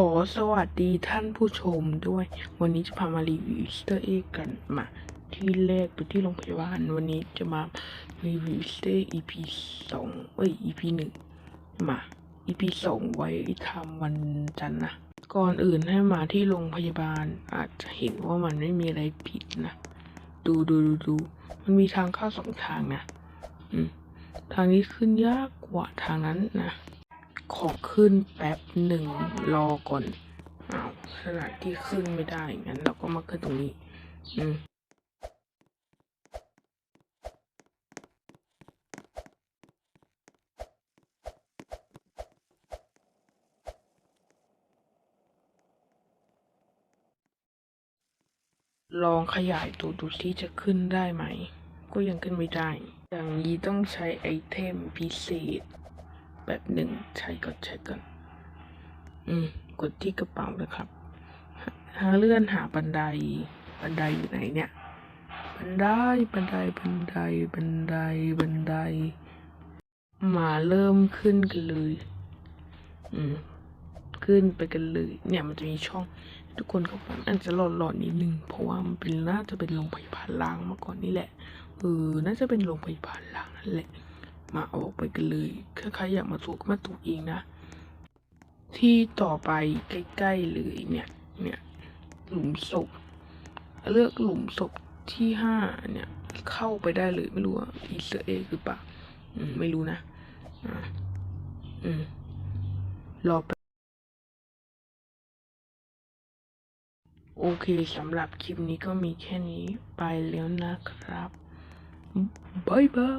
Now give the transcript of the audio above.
ขอสวัสดีท่านผู้ชมด้วย วันนี้จะพามารีวิวสเตอร์เอ็กกันมาที่แรกไปที่โรงพยาบาล วันนี้จะมารีวิวสเตอร์ EP สองเอ้ย EP หนึ่งมา EP สองไว้ทำวันจันทร์นะ ก่อนอื่นให้มาที่โรงพยาบาลอาจจะเห็นว่ามันไม่มีอะไรผิดนะ ดูดูดูดูมันมีทางเข้าสองทางนะ อืมทางนี้ขึ้นยากกว่าทางนั้นนะ ขอขึ้นแป๊บหนึ่งรอก่อนอ้าวขนาดที่ขึ้นไม่ได้งั้นเราก็มาขึ้นตรงนี้ อืมลองขยายตัวดูที่จะขึ้นได้ไหม ก็ยังขึ้นไม่ได้ อย่างนี้ต้องใช้ไอเทมพิเศษ แบบหนึ่งใช้ก่อนใช้ก่อนอืม กดที่กระเป๋านะครับหาเลื่อนหาบันได บันไดอยู่ไหนเนี่ย บันได บันได บันได บันได บันได มาเริ่มขึ้นกันเลย อืม ขึ้นไปกันเลย เนี่ยมันจะมีช่อง ทุกคนเขาบอกอาจจะหลอนๆนิดนึง เพราะว่ามันเป็นน่าจะเป็นโรงพยาบาลล้างมาก่อนนี่แหละ เออ น่าจะเป็นโรงพยาบาลล้างนั่นแหละ มาออกไปกันเลยถ้าใครอยากมาถูกมาถูกเองนะ ที่ต่อไปใกล้ๆเลยเนี่ยเนี่ยหลุมศพ เลือกหลุมศพที่ห้าเนี่ยเข้าไปได้เลยไม่รู้ว่าอีเซอร์เอหรือเปล่าอืมไม่รู้นะอ่าอืมรอแป๊บโอเคสำหรับคลิปนี้ก็มีแค่นี้ไปแล้วนะครับ บ๊ายบาย